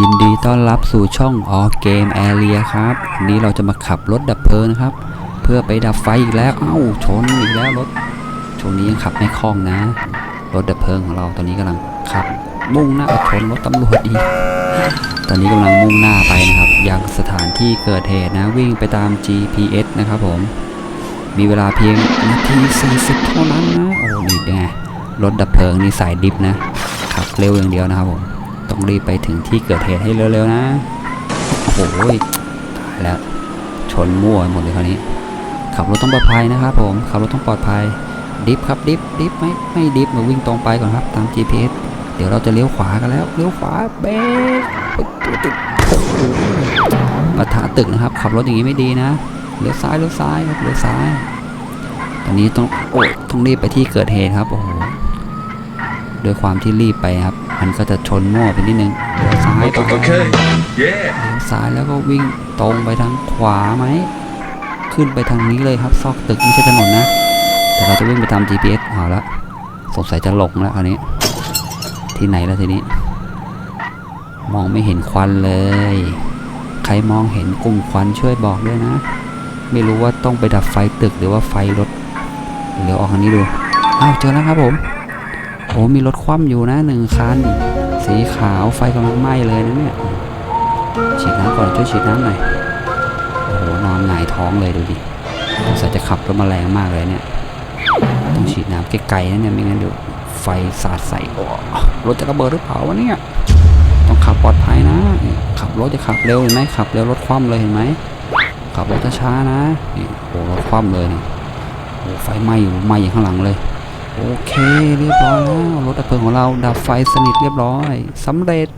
ยินดีต้อนรับสู่ช่องออเกมแอเรียครับวันนี้เราจะมาขับรถดับเพลิงนครับ เพื่อไปดับไฟอีกแล้ว เอ้าชนอีกแล้วรถช่วงนี้ยังขับไม่คล่องนะ รถดับเพลิงของเราตอนนี้กำลังขับ มุ่งหน้าชนรถตำรวจอีกตอนนี้กำลังมุ่งหน้าไปนะครับยังสถานที่เกิดเหตุนะวิ่งไปตาม GPS นะครับผม มีเวลาเพียงนาที40เท่านั้นนะโอ้นี่เป็นไงรถดับเพลิงนี่สายดิฟนะขับเร็วอย่างเดียวนะครับผม ต้องรีบไปถึงที่เกิดเหตุให้เร็วๆนะ โอ้โหตายแล้ว ชนมั่วหมดเลยคราวนี้ ขับรถต้องปลอดภัยนะครับผม ขับรถต้องปลอดภัย ดิฟครับดิฟดิฟไม่ไม่ดิฟมาวิ่งตรงไปก่อนครับตาม GPS เดี๋ยวเราจะเลี้ยวขวากันแล้ว เลี้ยวขวาเบรกปึ๊ดปึ๊ดปึ๊ดโอ้โหปะทะตึกนะครับ ขับรถอย่างนี้ไม่ดีนะ เลี้ยวซ้าย เลี้ยวซ้ายครับเลี้ยวซ้าย ตอนนี้ต้องโอ้ยต้องรีบไปที่เกิดเหตุครับ โอ้โห ด้วยความที่รีบไปครับ มันก็จะชนมั่วไปนิดนึงเลี้ยวซ้ายไป Okay. Yeah. เลี้ยวซ้ายแล้วก็วิ่งตรงไปทางขวาไหม ขึ้นไปทางนี้เลยครับ ซอกตึกไม่ใช่ถนนนะ แต่เราจะวิ่งไปตาม GPS เอาละสงสัยจะหลงแล้วคราวนี้ ที่ไหนแล้วทีนี้ มองไม่เห็นควันเลย ใครมองเห็นกลุ่มควันช่วยบอกด้วยนะ ไม่รู้ว่าต้องไปดับไฟตึกหรือว่าไฟรถเดี๋ยวออกทางนี้ดูอ้าวเจอแล้วครับผมโอ้มีรถคว่ำอยู่นะหนึ่งคัน สีขาวไฟกำลังไหม้เลยนะเนี่ยฉีดน้ำก่อนช่วยฉีดน้ำหน่อยโอ้โหนอนหงายท้องเลยดูดิสงสัยจะขับรถมาแรงมากเลยเนี่ย ต้องฉีดน้ำไกลๆนะเนี่ยไม่งั้นเดี๋ยวไฟสาดใส่โอ้รถจะระเบิดหรือเปล่าวะเนี่ยต้องขับปลอดภัยนะ ขับรถจะขับเร็วเห็นไหมขับเร็วรถคว่ำเลยเห็นไหมขับรถช้าๆนะนี่โอ้รถคว่ำเลยนี่โอ้ไฟไหม้อยู่ไหม้อยู่ข้างหลังเลย โอเคเรียบร้อยแล้วรถดับเพลิงของเราดับไฟสนิทเรียบร้อยสำเร็จ